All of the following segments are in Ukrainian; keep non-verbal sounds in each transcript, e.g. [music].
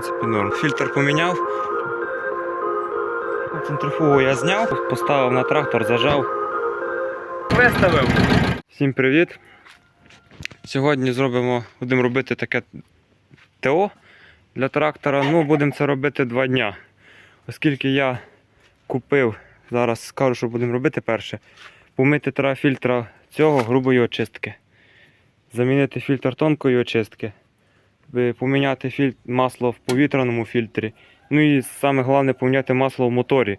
принципі, норм. Фільтр поміняв. Центрифугу я зняв, поставив на трактор, зажав. Виставив. Всім привіт. Сьогодні зробимо, будемо робити таке ТО для трактора. Ну, будемо це робити два дня. Оскільки я купив, зараз скажу, що будемо робити перше. Помити треба фільтра цього грубої очистки. Замінити фільтр тонкої очистки. Ви- Поміняти філь... масло в повітряному фільтрі. Ну і саме головне поміняти масло в моторі.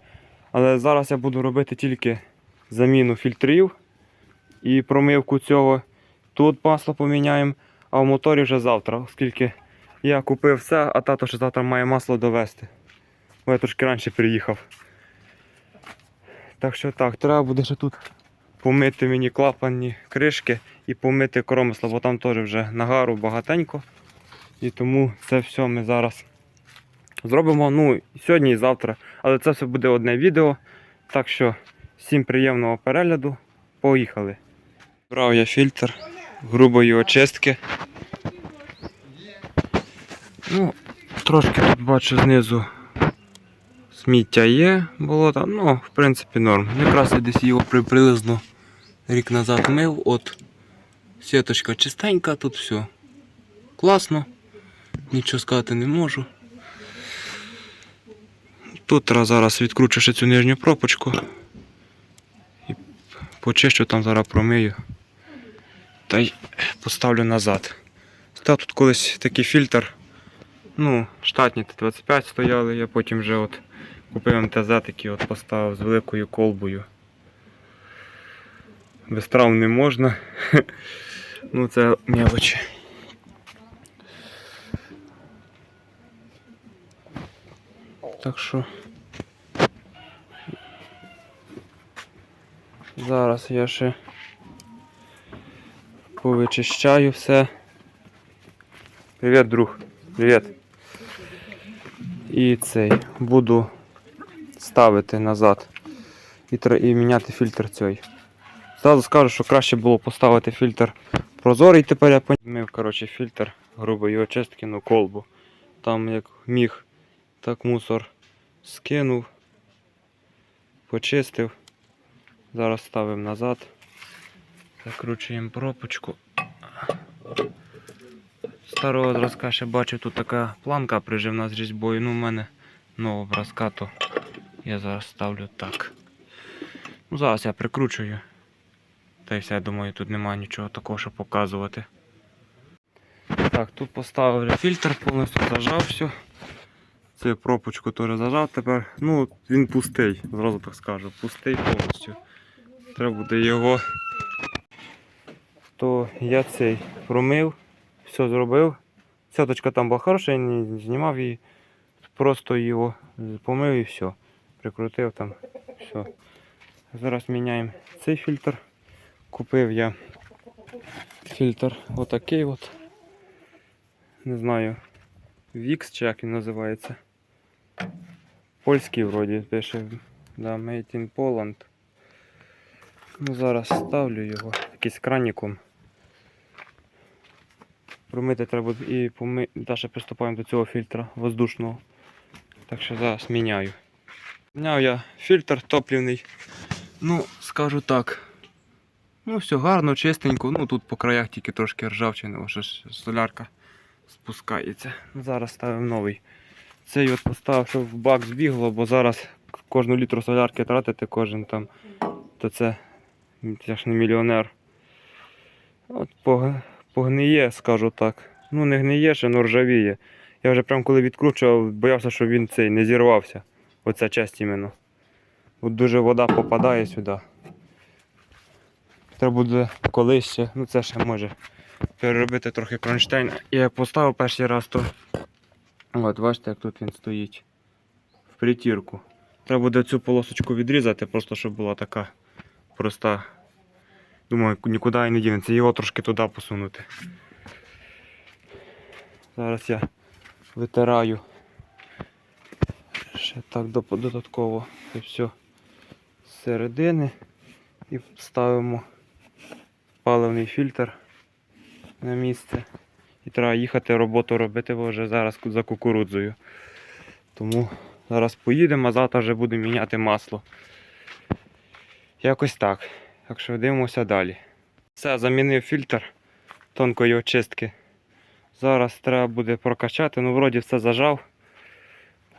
Але зараз я буду робити тільки заміну фільтрів і промивку цього. Тут масло поміняємо, а в моторі вже завтра, оскільки я купив все, а тато ще завтра має масло довезти. Бо я трошки раніше приїхав. Так що так, треба буде ще тут помити мені клапанні кришки і помити коромисло, бо там теж вже нагару багатенько. І тому це все ми зараз зробимо. Ну, сьогодні і завтра. Але це все буде одне відео. Так що всім приємного перегляду. Поїхали. Брав я фільтр грубої очистки. Ну, трошки тут бачу знизу сміття є, болота, ну, в принципі, норм. Якраз я десь його приблизно рік назад мив. От сіточка чистенька, тут все класно. Нічого сказати не можу. Тут зараз відкручу ще цю нижню пропочку. І почищу там зараз промию. Та й поставлю назад. Став тут колись такий фільтр. Ну, штатні Т-25 стояли, я потім вже от купив МТЗ такий от поставив з великою колбою. Без травм не можна. [laughs] Ну це мелочі. Так що зараз я ще повичищаю все. Привіт, друг. Привіт. І цей буду ставити назад і, і міняти фільтр цей. Зразу скажу, що краще було поставити фільтр прозорий, тепер я помив коротше, фільтр грубої очистки на колбу. Там як міг, так мусор скинув, почистив. Зараз ставимо назад. Закручуємо пропочку. Старого зразка ще бачу, тут така планка приживна з різьбою. Ну, у мене нового зразка, то я зараз ставлю так. Ну, зараз я прикручую. Та й все, я думаю, тут немає нічого такого, що показувати. Так, тут поставив фільтр, повністю зажав все. Цю пропочку теж зажав тепер. Ну, він пустий, зразу так скажу. Пустий повністю. Треба буде його. То я цей промив, все зробив. Сяточка там була хороша, я не знімав її. Просто його помив і все. Прикрутив там. Все. Зараз міняємо цей фільтр. Купив я фільтр отакий от. Не знаю. Вікс чи як він називається. Польський вроді пише. Да, Made in Poland. Ну, зараз ставлю його якийсь краніком. Промити треба і поми... Далі приступаємо до цього фільтра воздушного. Так що зараз міняю. Міняв я фільтр топлівний. Ну, скажу так. Ну, все гарно, чистенько. Ну тут по краях тільки трошки ржавчини, ж солярка спускається. Зараз ставимо новий. Цей от поставив, щоб в бак збігло, бо зараз кожну літру солярки тратити кожен там, то це я ж не мільйонер. От погниє, скажу так. Ну не гниє ще, но ржавіє. Я вже прям коли відкручував, боявся, що він цей не зірвався. Оця часть іменно. От дуже вода попадає сюди. Треба буде колись ще, ну це ще може переробити трохи кронштейн. Я поставив перший раз, то от бачите, як тут він стоїть. В притірку. Треба буде цю полосочку відрізати, просто щоб була така проста. Думаю, нікуди і не дінеться. Його трошки туди посунути. Зараз я витираю. Ще так додатково це все з середини і ставимо паливний фільтр на місце І треба їхати роботу робити, бо вже зараз за кукурудзою. Тому зараз поїдемо, а завтра вже будемо міняти масло. Якось так. Так що дивимося далі. Все, замінив фільтр тонкої очистки. Зараз треба буде прокачати. Ну, вроді все зажав.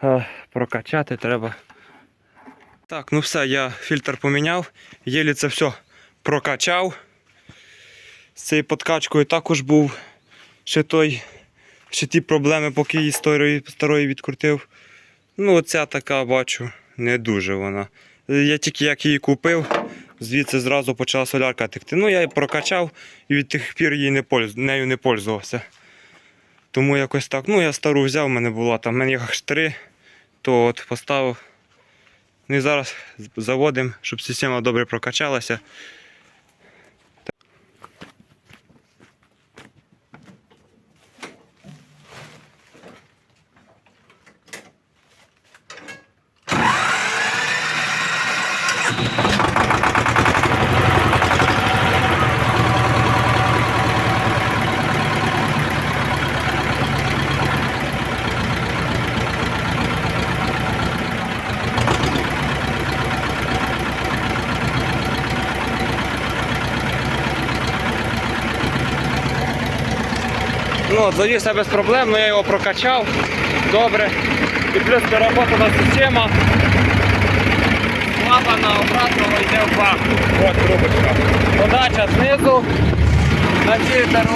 Е, Прокачати треба. Так, ну все, я фільтр поміняв. Єлі це все прокачав. З цією подкачкою також був ще той, ще ті проблеми, поки її старої, старої відкрутив. Ну, оця така, бачу, не дуже вона. Я тільки як її купив, звідси зразу почала солярка текти. Ну, я її прокачав і від тих пір її не польз... нею не пользувався. Тому якось так. Ну, я стару взяв, в мене була там, в мене їх аж три, то от поставив. Ну і зараз заводимо, щоб система добре прокачалася. От завівся без проблем, але я його прокачав. Добре. І плюс переработана система. Клапана обратно йде в бак. От трубочка. Подача знизу на фільтр.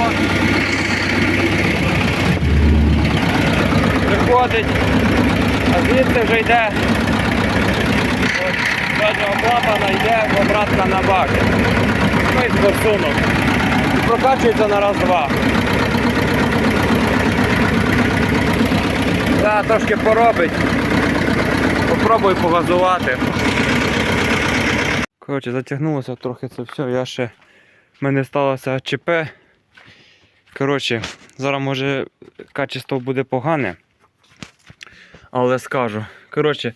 Виходить. А звідси вже йде. От, заднього клапана йде обратно на бак. Ну і форсунок. І прокачується на раз-два. Да, трошки поробить. Попробуй погазувати. Коротше, затягнулося трохи це все. Я ще. В мене сталося ЧП. Коротше, зараз може качество буде погане. Але скажу. Коротше,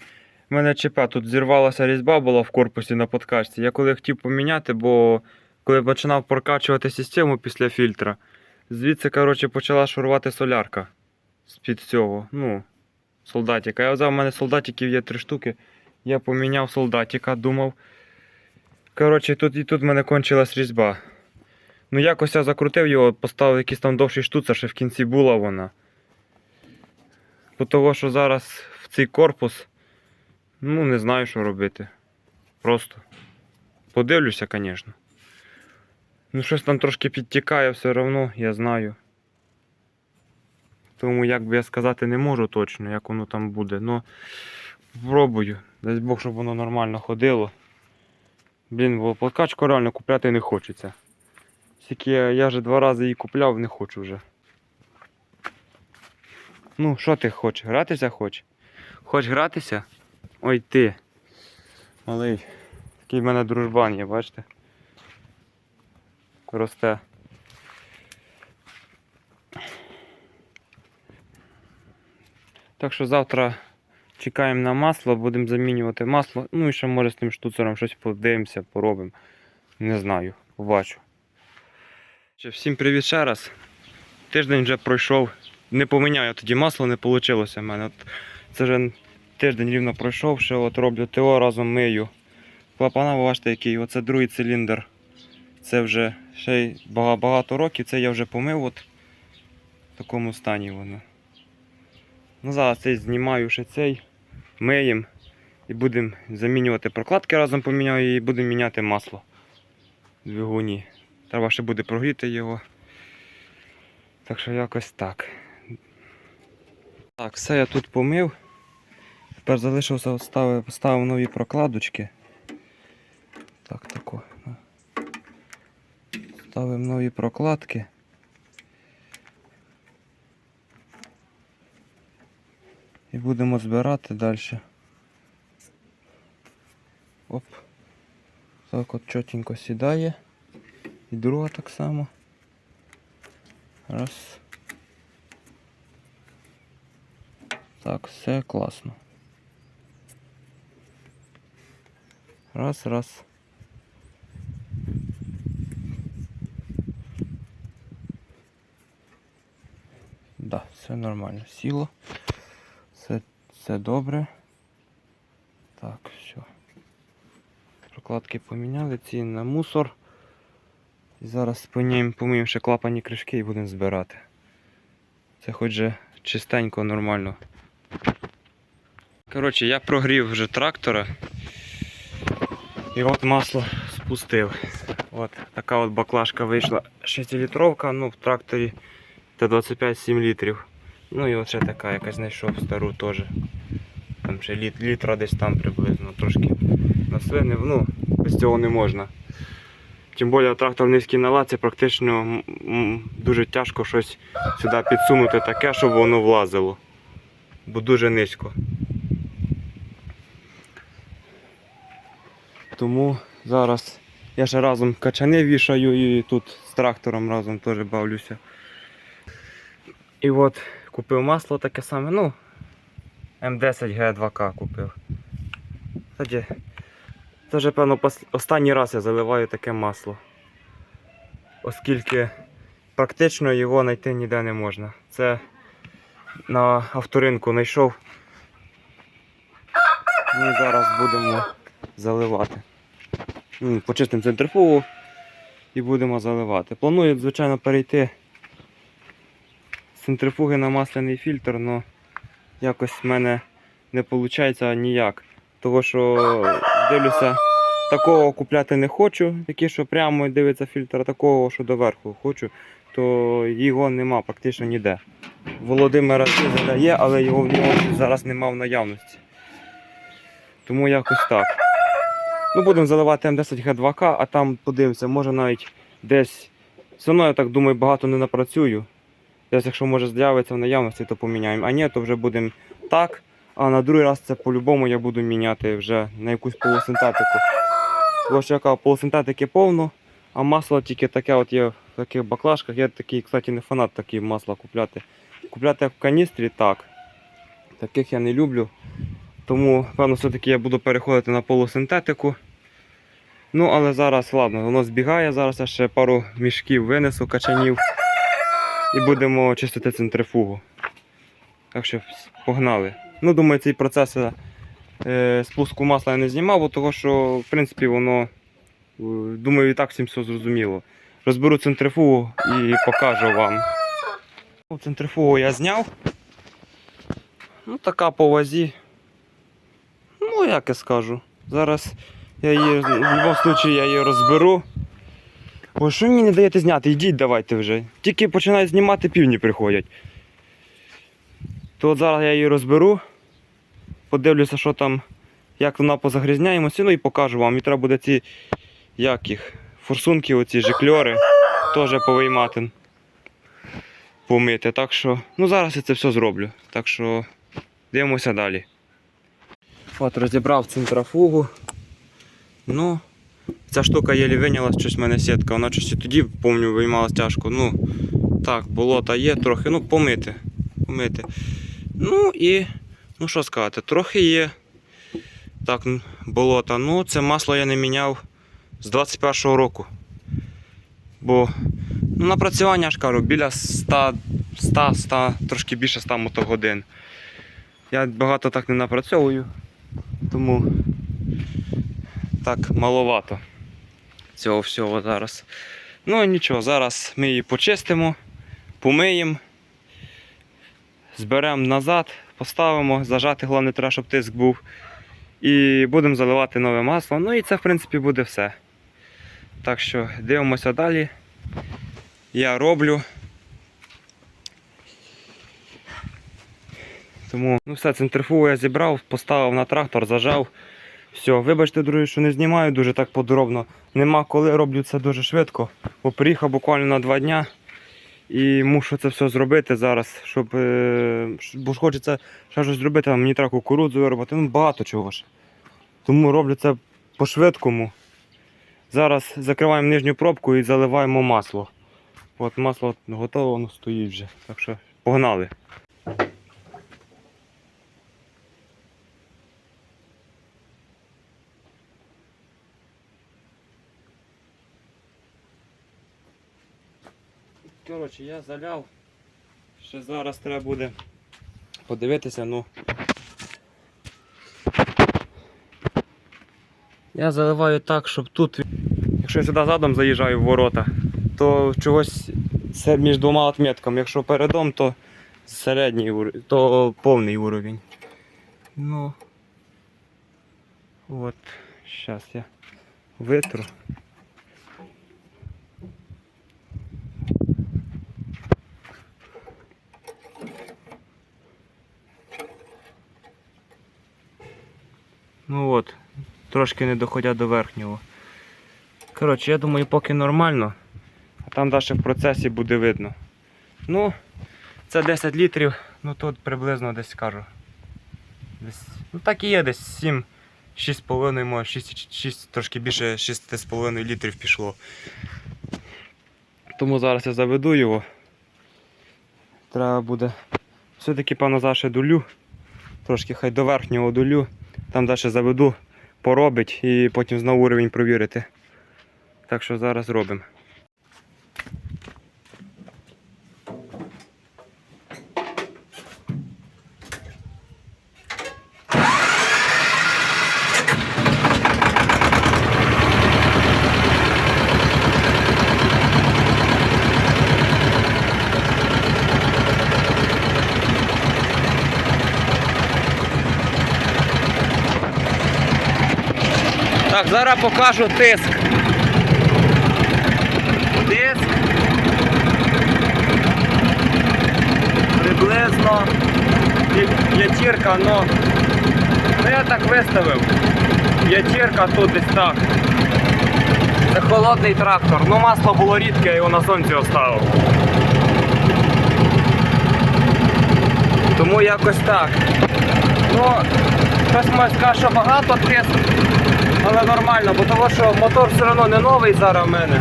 в мене ЧП тут зірвалася різьба була в корпусі на подкачці. Я коли хотів поміняти, бо коли починав прокачувати систему після фільтра, звідси коротше, почала шурувати солярка з-під цього. Ну, солдатика. Я взяв, у мене солдатиків є три штуки. Я поміняв солдатика, думав. Коротше, тут і тут в мене кончилась різьба. Ну, якось я закрутив його, поставив якийсь там довший штуцер, ще в кінці була вона. Бо того, що зараз в цей корпус, ну, не знаю, що робити. Просто. Подивлюся, звісно. Ну, щось там трошки підтікає все одно, я знаю. Тому як би я сказати не можу точно, як воно там буде. Ну, пробую. Дай Бог, щоб воно нормально ходило. Блін, бо подкачку реально купляти не хочеться. Тільки я, вже два рази її купляв, не хочу вже. Ну, що ти хочеш? Гратися хочеш? Хочеш гратися? Ой ти. Малий. Такий в мене дружбан є, бачите? Росте. Так що завтра чекаємо на масло, будемо замінювати масло. Ну і ще може з тим штуцером щось подивимося, поробимо. Не знаю, побачу. Всім привіт ще раз. Тиждень вже пройшов. Не поміняв я тоді масло, не вийшло в мене. От це вже тиждень рівно пройшов, ще от роблю ТО разом мию. Клапана, бачите, який. Оце другий циліндр. Це вже ще багато років. Це я вже помив от в такому стані воно. Ну, зараз цей знімаю ще цей, миємо і будемо замінювати прокладки разом поміняю і будемо міняти масло в двигуні. Треба ще буде прогріти його. Так що якось так. Так, все я тут помив. Тепер залишився ставив, поставив нові прокладочки. Так, тако. Ставимо нові прокладки. І будемо збирати далі. Оп. Так от чотенько сідає. І друга так само. Раз. Так, все класно. Раз, раз. Да, все нормально. Сіло. Все, добре. Так, все. Прокладки поміняли, ці на мусор. І зараз поміємо ще клапані кришки і будемо збирати. Це хоч же чистенько, нормально. Коротше, я прогрів вже трактора. І от масло спустив. От така от баклажка вийшла 6-літровка, ну в тракторі Т-25 7 літрів. Ну і от ще така якась знайшов стару теж. Там літ, літра десь там приблизно трошки наслинив. Ну, без цього не можна. Тим більше трактор низький наладці, практично м, м, дуже тяжко щось сюди підсунути таке, щоб воно влазило. Бо дуже низько. Тому зараз я ще разом качани вішаю і тут з трактором разом теж бавлюся. І от купив масло таке саме, ну, М10Г2К купив. Кстати, це вже, певно, останній раз я заливаю таке масло. Оскільки практично його знайти ніде не можна. Це на авторинку знайшов. Ми зараз будемо заливати. Почистимо центрифугу і будемо заливати. Планую, звичайно, перейти з центрифуги на масляний фільтр, але якось в мене не виходить ніяк. Того що дивлюся, такого купляти не хочу, який що прямо дивиться фільтр, такого, що доверху хочу, то його нема практично ніде. Володимира Дизеля є, але його в нього зараз нема в наявності. Тому якось так. Ну, будемо заливати М10Г2К, а там подивимося, може навіть десь. Все одно, я так думаю, багато не напрацюю. Десь, якщо може з'явиться в наявності, то поміняємо. А ні, то вже будемо так. А на другий раз це по-любому я буду міняти вже на якусь полусинтетику. Тому що яка полусинтетики повно, а масло тільки таке от є в таких баклажках. Я такий, кстати, не фанат такі масла купляти. Купляти в каністрі, так. Таких я не люблю. Тому, певно, все-таки я буду переходити на полусинтетику. Ну, але зараз, ладно, воно збігає, зараз я ще пару мішків винесу, качанів. І будемо чистити центрифугу. Так що погнали. Ну, думаю, цей процес е, спуску масла я не знімав, бо того, що в принципі воно, е, думаю, і так всім все зрозуміло. Розберу центрифугу і покажу вам. Ну, Центрифугу я зняв. Ну, така по вазі. Ну, як я скажу. Зараз я її, в будь-якому я її розберу. Ой, що мені не даєте зняти? Йдіть давайте вже. Тільки починають знімати, півні приходять. То от зараз я її розберу, подивлюся, що там, як вона позагрізняємося, ну і покажу вам. І треба буде ці як їх, форсунки, оці жикльори, теж повиймати, помити. Так що, ну зараз я це все зроблю. Так що дивимося далі. От розібрав центрофугу. Ну, Ця штука єлі винялась, щось в мене сітка. Вона щось і тоді, пам'ятаю, виймалась тяжко. Ну, так, болота є трохи, ну, помити. помити. Ну і, ну що сказати, трохи є. Так, болота. Ну, це масло я не міняв з 21-го року. Бо ну, напрацювання, я ж кажу, біля 100, 100, 100, трошки більше 100 мотогодин. Я багато так не напрацьовую, тому так маловато цього всього зараз. Ну нічого, зараз ми її почистимо, помиємо, зберемо назад, поставимо, зажати, головне треба, щоб тиск був. І будемо заливати нове масло. Ну і це, в принципі, буде все. Так що дивимося далі. Я роблю. Тому ну все, центрифугу я зібрав, поставив на трактор, зажав. Все, вибачте, друзі, що не знімаю дуже так подробно. Нема коли роблю це дуже швидко. Бо приїхав буквально на два дня і мушу це все зробити зараз, щоб. е, Бо ж хочеться ще щось зробити, мені треба кукурудзу виробити, ну багато чого ж. Тому роблю це по-швидкому. Зараз закриваємо нижню пробку і заливаємо масло. От масло готове, воно стоїть вже. Так що погнали. Коротше, я заляв Ще зараз треба буде подивитися, ну. Я заливаю так, щоб тут, якщо я сюди задом заїжджаю в ворота, то чогось між двома отметками. Якщо передом, то середній уровень, то повний уровень. Ну. От, зараз я витру. Ну от, трошки не доходя до верхнього. Коротше, я думаю, поки нормально, а там далі в процесі буде видно. Ну, це 10 літрів, ну тут приблизно десь кажу. Десь, ну так і є, десь 7, 6,5, може 6, 6, трошки більше 6,5 літрів пішло. Тому зараз я заведу його. Треба буде все-таки певно зараз ще долю. Трошки хай до верхнього долю. Там далі заведу, поробить і потім знову уровень провірити. Так що зараз робимо. Так, зараз покажу тиск. Тиск. Приблизно п'ятірка, но ну я так виставив. П'ятірка тут десь так. Це холодний трактор. Ну масло було рідке, я його на сонці оставив. Тому якось так. Ну, хтось може скаже, що багато тиск, але нормально, бо того, що мотор все одно не новий зараз в мене.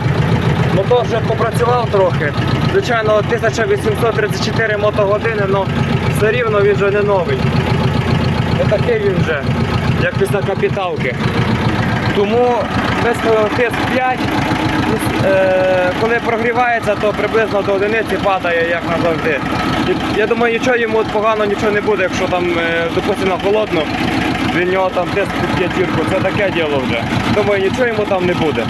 Мотор вже попрацював трохи. Звичайно, 1834 мотогодини, але все рівно він вже не новий. Не такий він вже, як після капіталки. Тому виставив тиск 5. Е, коли прогрівається, то приблизно до одиниці падає, як назавжди. Я думаю, нічого йому погано нічого не буде, якщо там, е, допустимо, холодно, від нього там тиск під п'ятірку, це таке діло вже. Думаю, нічого йому там не буде.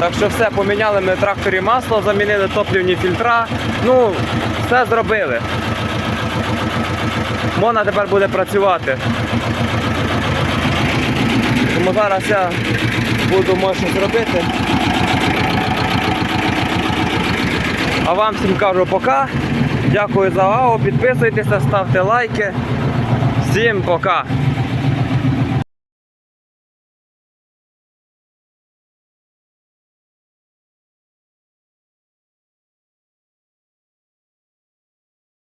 Так що все, поміняли ми тракторі масло, замінили топлівні фільтра. Ну, все зробили. Мона тепер буде працювати. Тому зараз я буду може зробити. А вам всім кажу пока. Дякую за увагу, підписуйтеся, ставте лайки. Всім пока!